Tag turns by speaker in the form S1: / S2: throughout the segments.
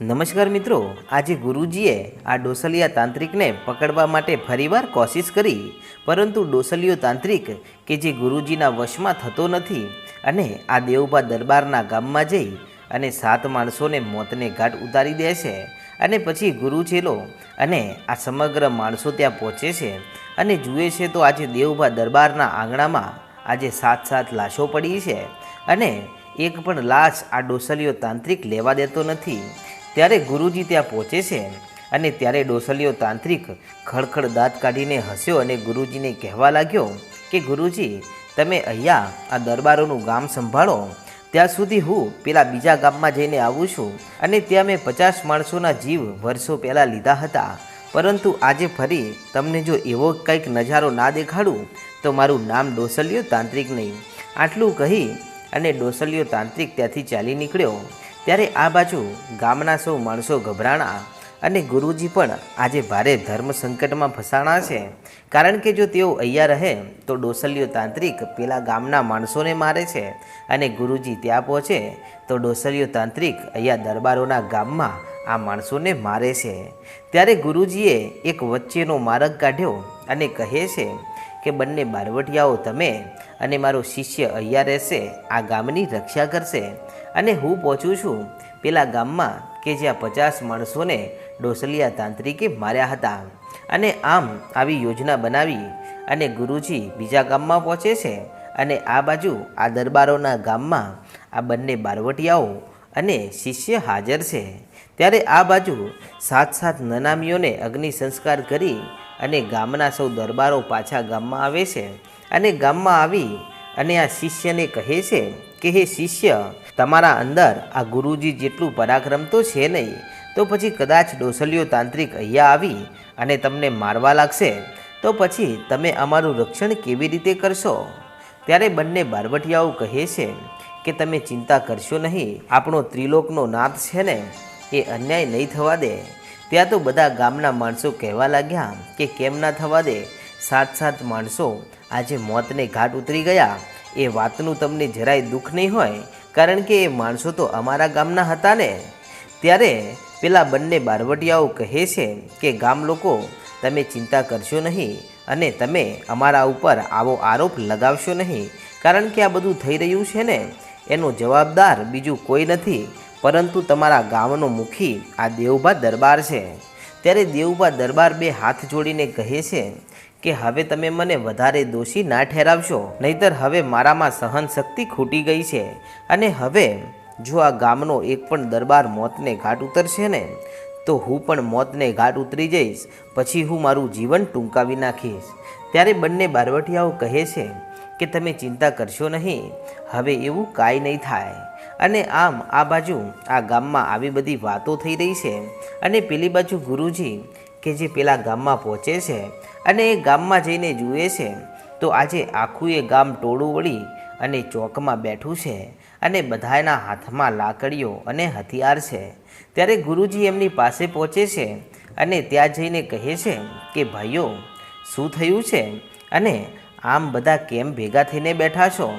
S1: નમસ્કાર મિત્રો, આજે ગુરુજીએ આ ડોસલિયા તાંત્રિકને પકડવા માટે ફરીવાર કોશિશ કરી, પરંતુ ડોસલિયો તાંત્રિક કે જે ગુરુજીના વશમાં થતો નથી અને આ દેવભા દરબારના ગામમાં જઈ અને સાત માણસોને મોતને ઘાટ ઉતારી દે છે અને પછી ગુરુ ચેલો અને આ સમગ્ર માણસો ત્યાં પહોંચે છે અને જુએ છે તો આજે દેવભા દરબારના આંગણામાં આજે સાત સાત લાશો પડી છે અને એક પણ લાશ આ ડોસલિયો તાંત્રિક લેવા દેતો નથી. ત્યારે ગુરુજી ત્યાં પહોંચે છે અને ત્યારે ડોસલિયો તાંત્રિક ખડખડ દાંત કાઢીને હસ્યો અને ગુરુજીને કહેવા લાગ્યો કે ગુરુજી, તમે અહીંયા આ દરબારોનું ગામ સંભાળો. ત્યાં સુધી હું પેલા બીજા ગામમાં જઈને આવું છું અને ત્યાં મેં પચાસ માણસોના જીવ વર્ષો પહેલાં લીધા હતા. પરંતુ આજે ફરી તમને જો એવો કંઈક નજારો ના દેખાડું, તો મારું નામ ડોસલિયો તાંત્રિક નહીં. આટલું કહી અને ડોસલિયો તાંત્રિક ત્યાંથી ચાલી નીકળ્યો. ત્યારે આ બાજુ ગામના સૌ માણસો ગભરાણા અને ગુરુજી પણ આજે ભારે ધર્મ સંકટમાં ફસાણા છે. કારણ કે જો તેઓ અહીંયા રહે, તો ડોસલિયો તાંત્રિક પેલા ગામના માણસોને મારે છે અને ગુરુજી ત્યાં પહોંચે, તો ડોસલિયો તાંત્રિક અહીંયા દરબારોના ગામમાં આ માણસોને મારે છે. ત્યારે ગુરુજીએ એક વચ્ચેનો માર્ગ કાઢ્યો અને કહે છે કે, બંને બારવટિયાઓ તમે અને મારો શિષ્ય અહીંયા રહેશે, આ ગામની રક્ષા કરશે. અને હું પહોંચું છું પેલા ગામમાં કે જ્યાં પચાસ માણસોને ડોસલિયા તાંત્રિકે માર્યા હતા. અને આમ આવી યોજના બનાવી અને ગુરુજી બીજા ગામમાં પહોંચે છે અને આ બાજુ આ દરબારોના ગામમાં આ બંને બારવટિયાઓ અને શિષ્ય હાજર છે. ત્યારે આ બાજુ સાત સાત નનામીઓને અગ્નિ સંસ્કાર કરી અને ગામના સૌ દરબારો પાછા ગામમાં આવે છે. અને ગામમાં આવી અને આ શિષ્યને કહે છે કે, હે શિષ્ય, તમારા અંદર આ ગુરુજી જેટલું પરાક્રમ તો છે નહીં, તો પછી કદાચ ડોસલિયો તાંત્રિક અહીંયા આવી અને તમને મારવા લાગશે, તો પછી તમે અમારું રક્ષણ કેવી રીતે કરશો? ત્યારે બંને બારવટિયાઓ કહે છે કે, તમે ચિંતા કરશો નહીં, આપણો ત્રિલોકનો નાથ છે ને, એ અન્યાય નહીં થવા દે. ત્યાં તો બધા ગામના માણસો કહેવા લાગ્યા કે, કેમ ના થવા દે? સાત સાત માણસો આજે મોતને ઘાટ ઉતરી ગયા એ વાતનું તમને જરાય દુઃખ નહીં હોય, કારણ કે એ માણસો તો અમારા ગામના હતા ને ત્યારે પેલા બંને બારવટિયાઓ કહે છે કે ગામ લોકો, તમે ચિંતા કરશો નહીં અને તમે અમારા ઉપર આવો આરોપ લગાવશો નહીં, કારણ કે આ બધું થઈ રહ્યું છે ને. એનો જવાબદાર બીજું કોઈ નથી, પરંતુ તમારા ગામનો મુખી આ દેવભા દરબાર છે. ત્યારે દેવભા દરબાર બે હાથ જોડીને કહે છે કે હવે તમે મને વધારે દોષી ના ઠેરાવશો. નહીતર હવે મારામાં સહન શક્તિ ખૂટી ગઈ છે. અને હવે જો આ ગામનો એક પણ દરબાર મોતને ઘાટ ઉતરશે ને, તો હું પણ મોતને ઘાટ ઉતરી જઈશ. પછી હું મારું જીવન ટૂંકાવી નાખીશ. ત્યારે બંને બારવટિયાઓ કહે છે કે તમે ચિંતા કરશો નહીં, હવે એવું કાંઈ નહીં થાય. અને આમ આ બાજુ આ ગામમાં આવી બધી વાતો થઈ રહી છે. અને પેલી બાજુ ગુરુજી કે જે પેલા ગામમાં પહોંચે છે અને એ ગામમાં જઈને જુએ છે, તો આજે આખું એ ગામ ટોળું વળી અને ચોકમાં બેઠું છે અને બધાના હાથમાં લાકડીઓ અને હથિયાર છે. ત્યારે ગુરુજી એમની પાસે પહોંચે છે અને ત્યાં જઈને કહે છે કે, ભાઈઓ, શું થયું છે? અને આમ બધા કેમ ભેગા થઈને બેઠા છો?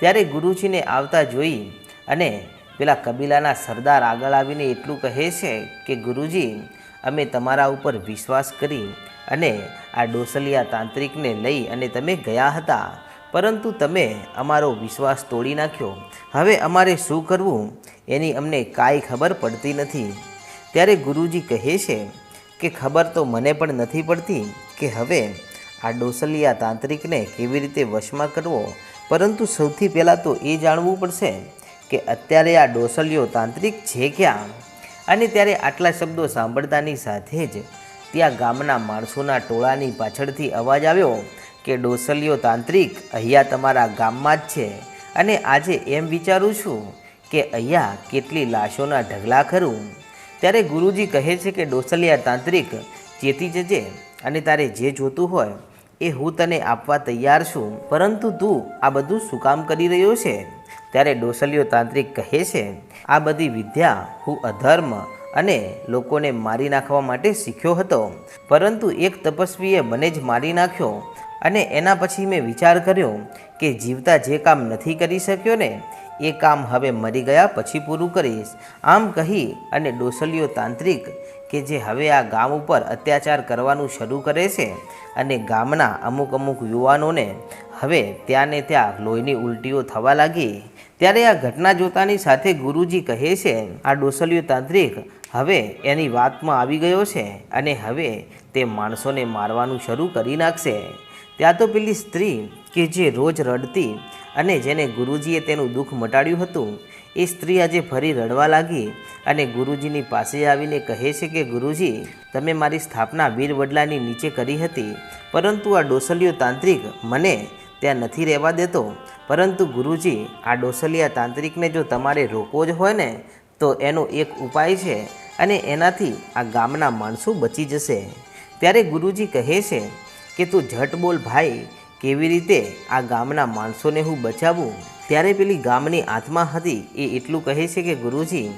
S1: ત્યારે ગુરુજીને આવતા જોઈ અને પેલા કબીલાના સરદાર આગળ આવીને એટલું કહે છે કે, ગુરુજી, અમે તમારા ઉપર વિશ્વાસ કરી અને આ ડોસલિયા તાંત્રિકને લઈ અને તમે ગયા હતા. પરંતુ તમે અમારો વિશ્વાસ તોડી નાખ્યો. હવે અમારે શું કરવું? એની અમને કાંઈ ખબર પડતી નથી. ત્યારે ગુરુજી કહે છે કે ખબર તો મને પણ નથી પડતી કે હવે આ ડોસલિયા તાંત્રિકને કેવી રીતે વશમાં કરવો? પરંતુ સૌથી પહેલાં તો એ જાણવું પડશે કે અત્યારે આ ડોસલિયો તાંત્રિક છે ક્યાં? અને ત્યારે આટલા શબ્દો સાંભળતાની સાથે જ ત્યાં ગામના માણસોના ટોળાની પાછળથી અવાજ આવ્યો કે ડોસલિયો તાંત્રિક, અહીંયા તમારા ગામમાં જ છે. અને આજે એમ વિચારું છું કે, અહીંયા કેટલી લાશોના ઢગલા ખરું? ત્યારે ગુરુજી કહે છે કે, ડોસલિયા તાંત્રિક, ચેતી જજે અને તારે જે જોતું હોય એ હું તને આપવા તૈયાર છું. પરંતુ તું આ બધું શું કામ કરી રહ્યો છે? ત્યારે ડોસલિયો તાંત્રિક કહે છે, આ બધી વિદ્યા હું અધર્મ અને લોકોને મારી નાખવા માટે શીખ્યો હતો. પરંતુ એક તપસ્વીએ મને જ મારી નાખ્યો અને એના પછી મેં વિચાર કર્યો કે જીવતા જે કામ નથી કરી શક્યો ને, એ કામ હવે મરી ગયા પછી પૂરું કરીશ. આમ કહી અને ડોસલીઓ તાંત્રિક કે જે હવે આ ગામ ઉપર અત્યાચાર કરવાનું શરૂ કરે છે અને ગામના અમુક અમુક યુવાનોને હવે ત્યાં ને ત્યાં લોહીની ઉલટીઓ થવા લાગી. ત્યારે આ ઘટના જોતાની સાથે ગુરુજી કહે છે, આ ડોસલિયો તાંત્રિક હવે એની વાતમાં આવી ગયો છે અને હવે તે માણસોને મારવાનું શરૂ કરી નાખશે. ત્યાં તો પેલી સ્ત્રી કે જે રોજ રડતી અને જેને ગુરુજીએ તેનું દુઃખ મટાડ્યું હતું, એ સ્ત્રી આજે ફરી રડવા લાગી અને ગુરુજીની પાસે આવીને કહે છે કે, ગુરુજી, તમે મારી સ્થાપના વીર વડલાની નીચે કરી હતી, પરંતુ આ ડોસલિયો તાંત્રિક મને ત્યાં નથી રહેવા દેતો. પરંતુ ગુરુજી, આ ડોસલિયા તાંત્રિકને જો તમારે રોકવો જ હોય ને, તો એનો એક ઉપાય છે અને એનાથી આ ગામના માણસો બચી જશે. ત્યારે ગુરુજી કહે છે કે, તું ઝટ બોલ ભાઈ, કેવી રીતે આ ગામના માણસોને હું બચાવું? ત્યારે પેલી ગામની આત્મા હતી એ એટલું કહે છે કે, ગુરુજી,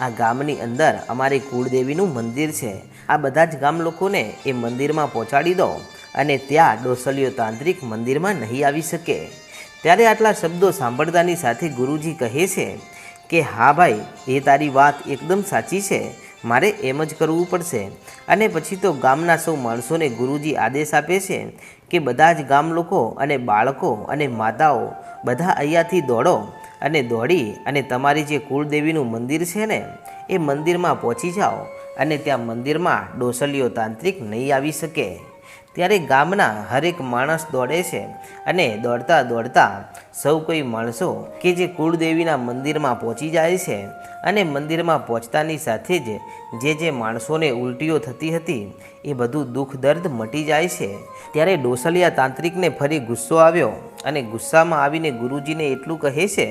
S1: આ ગામની અંદર અમારી કુળદેવીનું મંદિર છે. આ બધા જ ગામ લોકોને એ મંદિરમાં પહોંચાડી દો. અને ત્યાં ડોસલીઓ તાંત્રિક મંદિરમાં નહીં આવી શકે. ત્યારે આટલા શબ્દો સાંભળતાની સાથે ગુરુજી કહે છે કે, હા ભાઈ, એ તારી વાત એકદમ સાચી છે. મારે એમ જ કરવું પડશે. અને પછી તો ગામના સૌ માણસોને ગુરુજી આદેશ આપે છે કે, બધા જ ગામ લોકો અને બાળકો અને માતાઓ બધા અહીંયાથી દોડો અને દોડી અને તમારી જે કુળદેવીનું મંદિર છે ને, એ મંદિરમાં પહોંચી જાઓ અને ત્યાં મંદિરમાં ડોસલીઓ તાંત્રિક નહીં આવી શકે. ત્યારે ગામના હરેક માણસ દોડે છે અને દોડતા દોડતા સૌ કોઈ માણસો કે જે કુળદેવીના મંદિરમાં પહોંચી જાય છે અને મંદિરમાં પહોંચતાની સાથે જ જે જે માણસોને ઉલટીઓ થતી હતી, એ બધું દુઃખ દર્દ મટી જાય છે. ત્યારે ડોસલિયા તાંત્રિકને ફરી ગુસ્સો આવ્યો અને ગુસ્સામાં આવીને ગુરુજીને એટલું કહે છે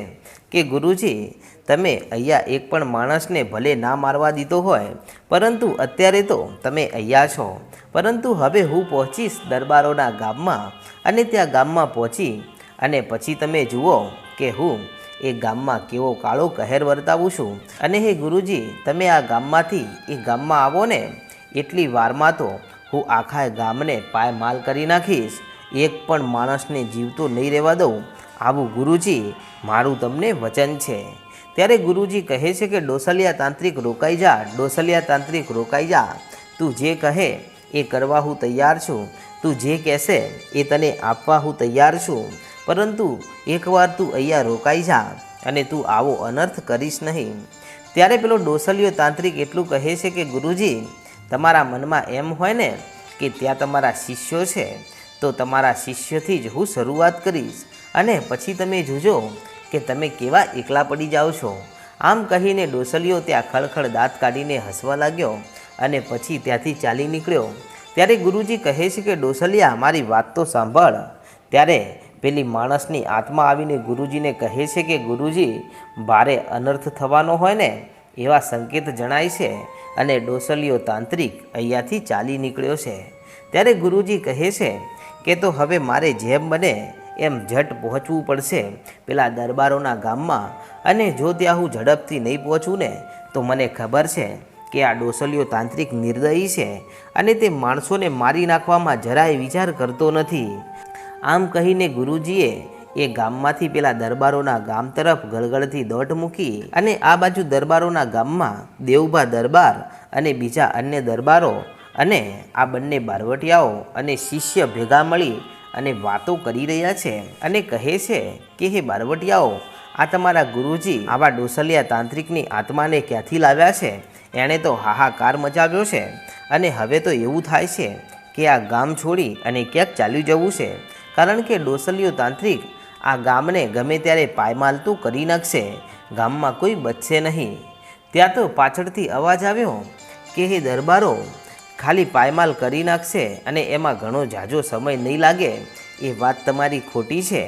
S1: કે, ગુરુજી, તમે અહીંયા એક પણ માણસને ભલે ના મારવા દીધો હોય, પરંતુ અત્યારે તો તમે અહીંયા છો. પરંતુ હવે હું પહોંચીશ દરબારોના ગામમાં અને ત્યાં ગામમાં પહોંચી અને પછી તમે જુઓ કે હું એ ગામમાં કેવો કાળો કહેર વર્તાવું છું. અને હે ગુરુજી, તમે આ ગામમાંથી એ ગામમાં આવો ને, એટલી વારમાં તો હું આખા ગામને પાયમાલ કરી નાખીશ. એક પણ માણસને જીવતો નહીં રહેવા દઉં. આવું ગુરુજી, મારું તમને વચન છે. ત્યારે ગુરુજી કહે છે કે, ડોસલિયા તાંત્રિક રોકાઈ જા, ડોસલિયા તાંત્રિક રોકાઈ જા. તું જે કહે એ કરવા હું તૈયાર છું. તું જે કહેશે એ તને આપવા હું તૈયાર છું. પરંતુ એકવાર તું અહીંયા રોકાઈ જા અને તું આવો અનર્થ કરીશ નહીં. ત્યારે પેલો ડોસલિયો તાંત્રિક એટલું કહે છે કે, ગુરુજી, તમારા મનમાં એમ હોય ને કે ત્યાં તમારા શિષ્યો છે, તો તમારા શિષ્યથી જ હું શરૂઆત કરીશ. અને પછી તમે જોજો કે તમે કેવા એકલા પડી જાઓ છો. આમ કહીને ડોસલિયો ત્યાં ખળખળ દાંત કાઢીને હસવા લાગ્યો અને પછી ત્યાંથી ચાલી નીકળ્યો. ત્યારે ગુરુજી કહે છે કે, ડોસલિયા, મારી વાત તો સાંભળ. ત્યારે પેલી માણસની આત્મા આવીને ગુરુજીને કહે છે કે ગુરુજી ભારે અનર્થ થવાનો હોય ને? એવા સંકેત જણાય છે અને ડોસલિયો તાંત્રિક અહીંયાથી ચાલી નીકળ્યો છે. ત્યારે ગુરુજી કહે છે કે, તો હવે મારે જેમ બને એમ ઝટ પહોંચવું પડશે પેલા દરબારોના ગામમાં અને જો ત્યાં હું ઝડપથી નહીં પહોંચું ને, તો મને ખબર છે કે આ ડોસલીઓ તાંત્રિક નિર્દયી છે અને તે માણસોને મારી નાખવામાં જરાય વિચાર કરતો નથી. આમ કહીને ગુરુજીએ એ ગામમાંથી પેલા દરબારોના ગામ તરફ ગળગળથી દોટ મૂકી અને આ બાજુ દરબારોના ગામમાં દેવભા દરબાર અને બીજા અન્ય દરબારો અને આ બંને બારવટિયાઓ અને શિષ્ય ભેગા મળી અને વાતો કરી રહ્યા છે અને કહે છે કે, હે બારવટિયાઓ, આ તમારા ગુરુજી આવા ડોસલિયા તાંત્રિકની આત્માને ક્યાંથી લાવ્યા છે? એણે તો હાહાકાર મચાવ્યો છે. અને હવે તો એવું થાય છે કે આ ગામ છોડી અને ક્યાંક ચાલ્યું જવું છે. કારણ કે ડોસલિયો તાંત્રિક. આ ગામને ગમે ત્યારે પાયમાલતું કરી નાખશે. ગામમાં કોઈ બચશે નહીં. ત્યાં તો પાછળથી અવાજ આવ્યો, કે હે દરબારો, ખાલી પાયમાલ કરી નાખશે અને એમાં ઘણો ઝાઝો સમય નહીં લાગે. એ વાત તમારી ખોટી છે.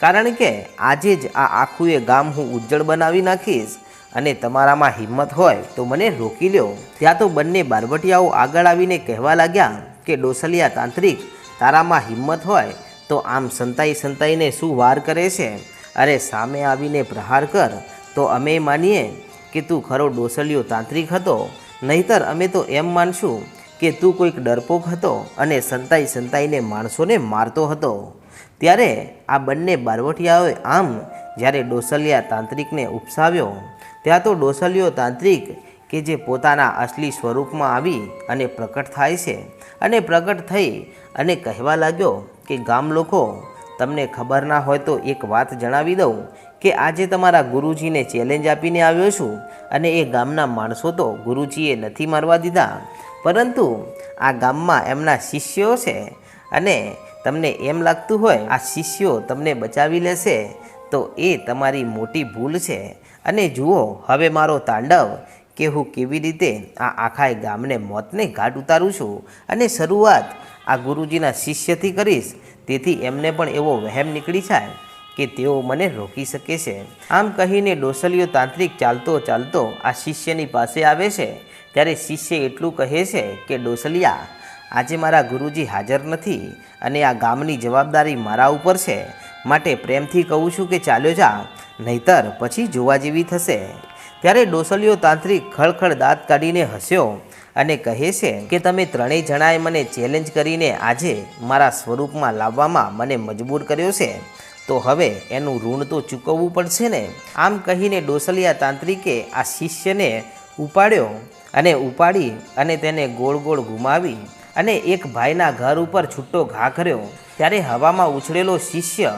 S1: કારણ કે આજે જ આ આખું એ ગામ હું ઉજ્જળ બનાવી નાખીશ અને તમારામાં હિંમત હોય તો મને રોકી લ્યો. ત્યાં તો બંને બારવટિયાઓ આગળ આવીને કહેવા લાગ્યા, કે ડોસલિયા તાંત્રિક, તારામાં હિંમત હોય તો આમ સંતાઈ સંતાઈને શું વાર કરે છે? અરે સામે આવીને પ્રહાર કર. તો અમે માનીએ કે તું ખરો ડોસલિયો તાંત્રિક હતો. નહીતર અમે તો એમ માનશું કે તું કોઈક ડરપોક હતો અને સંતાઈ સંતાઈને માણસોને મારતો હતો. ત્યારે આ બંને બારવટિયાઓએ આમ જ્યારે ડોસલિયા તાંત્રિકને ઉપસાવ્યો, ત્યાં તો ડોસલિયો તાંત્રિક કે જે પોતાના અસલી સ્વરૂપમાં આવી અને પ્રકટ થાય છે અને પ્રકટ થઈ અને કહેવા લાગ્યો કે ગામ લોકો, તમને ખબર ના હોય તો એક વાત જણાવી દઉં કે આજે તમારા ગુરુજીને ચેલેન્જ આપીને આવ્યો છું અને એ ગામના માણસો તો ગુરુજીએ નથી મારવા દીધા. પરંતુ આ ગામમાં એમના શિષ્યો છે અને તમને એમ લાગતું હોય આ શિષ્યો તમને બચાવી લેશે, તો એ તમારી મોટી ભૂલ છે. અને જુઓ, હવે મારો તાંડવ કે હું કેવી રીતે આ આખા ગામને મોતને ઘાટ ઉતારું છું અને શરૂઆત આ ગુરુજીના શિષ્યથી કરીશ. તેથી એમને પણ એવો વહેમ નીકળી જાય કે તેઓ મને રોકી શકે છે. આમ કહીને ડોસલિયો તાંત્રિક ચાલતો ચાલતો આ શિષ્યની પાસે આવે છે. ત્યારે શિષ્ય એટલું કહે છે કે, ડોસલિયા, આજે મારા ગુરુજી હાજર નથી અને આ ગામની જવાબદારી મારા ઉપર છે. માટે પ્રેમથી કહું છું કે ચાલ્યો જા, નહીતર પછી જોવા જેવી થશે. ત્યારે ડોસલિયો તાંત્રિક ખળખળ દાંત કાઢીને હસ્યો અને કહે છે કે, તમે ત્રણેય જણાએ મને ચેલેન્જ કરીને આજે મારા સ્વરૂપમાં લાવવામાં મને મજબૂર કર્યો છે. તો હવે એનું ઋણ તો ચૂકવવું પડશે ને? આમ કહીને ડોસલિયા તાંત્રિકે આ શિષ્યને ઉપાડ્યો અને ઉપાડી અને તેને ગોળ ગોળ ઘુમાવી અને એક ભાઈના ઘર ઉપર છૂટો ઘા કર્યો. ત્યારે હવામાં ઉછળેલો શિષ્ય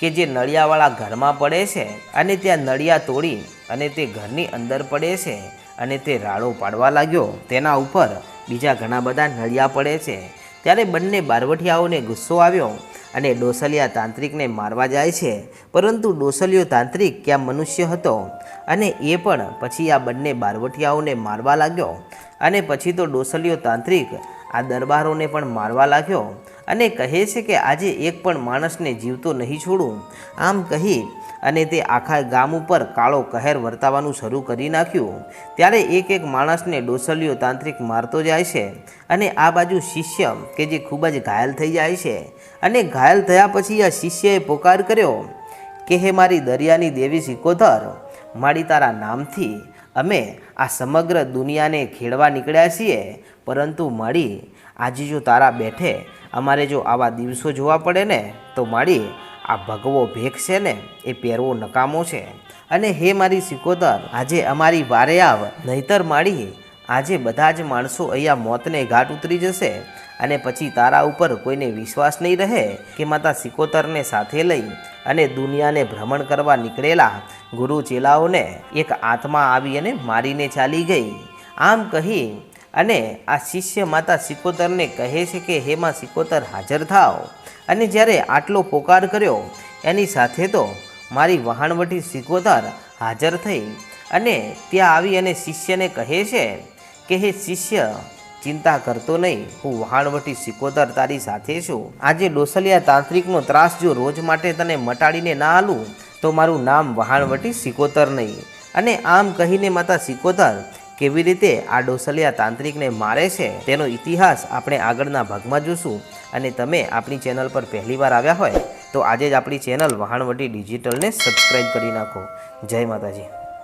S1: કે જે નળિયાવાળા ઘરમાં પડે છે અને ત્યાં નળિયા તોડી અને તે ઘરની અંદર પડે છે અને તે રાડો પાડવા લાગ્યો. તેના ઉપર બીજા ઘણા બધા નળિયા પડે છે. ત્યારે બંને બારવઠિયાઓને ગુસ્સો આવ્યો અને ડોસલિયા તાંત્રિકને મારવા જાય છે. પરંતુ ડોસલિયો તાંત્રિક ક્યાં મનુષ્ય હતો? અને એ પણ પછી આ બંને બારવઠિયાઓને મારવા લાગ્યો. અને પછી તો ડોસલિયો તાંત્રિક આ દરબારોને પણ મારવા લાગ્યો. અને કહે છે કે આજે એક પણ માણસને જીવતો નહીં છોડું. આમ કહી અને તે આખા ગામ ઉપર કાળો કહેર વર્તાવાનું શરૂ કરી નાખ્યું. ત્યારે એક એક માણસને ડોસલિયો તાંત્રિક મારતો જાય છે અને આ બાજુ શિષ્ય કે જે ખૂબ જ ઘાયલ થઈ જાય છે અને ઘાયલ થયા પછી આ શિષ્યએ પોકાર કર્યો કે, હે મારી દરિયાની દેવી સિકોધર, મારી તારા નામથી અમે આ સમગ્ર દુનિયાને ખેડવા નીકળ્યા છીએ, પરંતુ માળી, આજે જો તારા બેઠે અમારે જો આવા દિવસો જોવા પડે ને, તો માળી, આ ભગવો ભેખ છે ને, એ પહેરવો નકામો છે. અને હે મારી સિકોતર, આજે અમારી વારે આવ, નહીતર માળી, આજે બધા જ માણસો અહીંયા મોતને ઘાટ ઉતરી જશે, અને પછી તારા ઉપર કોઈને વિશ્વાસ નહીં રહે કે માતા સિકોતરને સાથે લઈ અને દુનિયાને ભ્રમણ કરવા નીકળેલા ગુરુ ચેલાઓને એક આત્મા આવી અને મારીને ચાલી ગઈ. આમ કહી અને આ શિષ્ય માતા સિકોતરને કહે છે કે, હે માં સિકોતર, હાજર થાવ. અને જ્યારે આટલો પોકાર કર્યો, એની સાથે તો મારી વહાણવટી સિકોતર હાજર થઈ અને ત્યાં આવી અને શિષ્યને કહે છે કે, હે શિષ્ય, ચિંતા કરતો નહીં, હું વહાણવટી સિકોતર તારી સાથે છું. આજે ડોસલિયા તાંત્રિકનો ત્રાસ જો રોજ માટે તને મટાડીને ના આલું તો મારું નામ વહાણવટી સિકોતર નહીં. અને આમ કહીને માતા સિકોતર, કેવી રીતે આ ડોસલિયા તાંત્રિકને મારે છે તેનો ઇતિહાસ આપણે આગળના ભાગમાં જોશું. અને તમે આપણી ચેનલ પર પહેલીવાર આવ્યા હોય, તો આજે જ આપણી ચેનલ વહાણવટી ડિજિટલને સબસ્ક્રાઈબ કરી નાખો. જય માતાજી.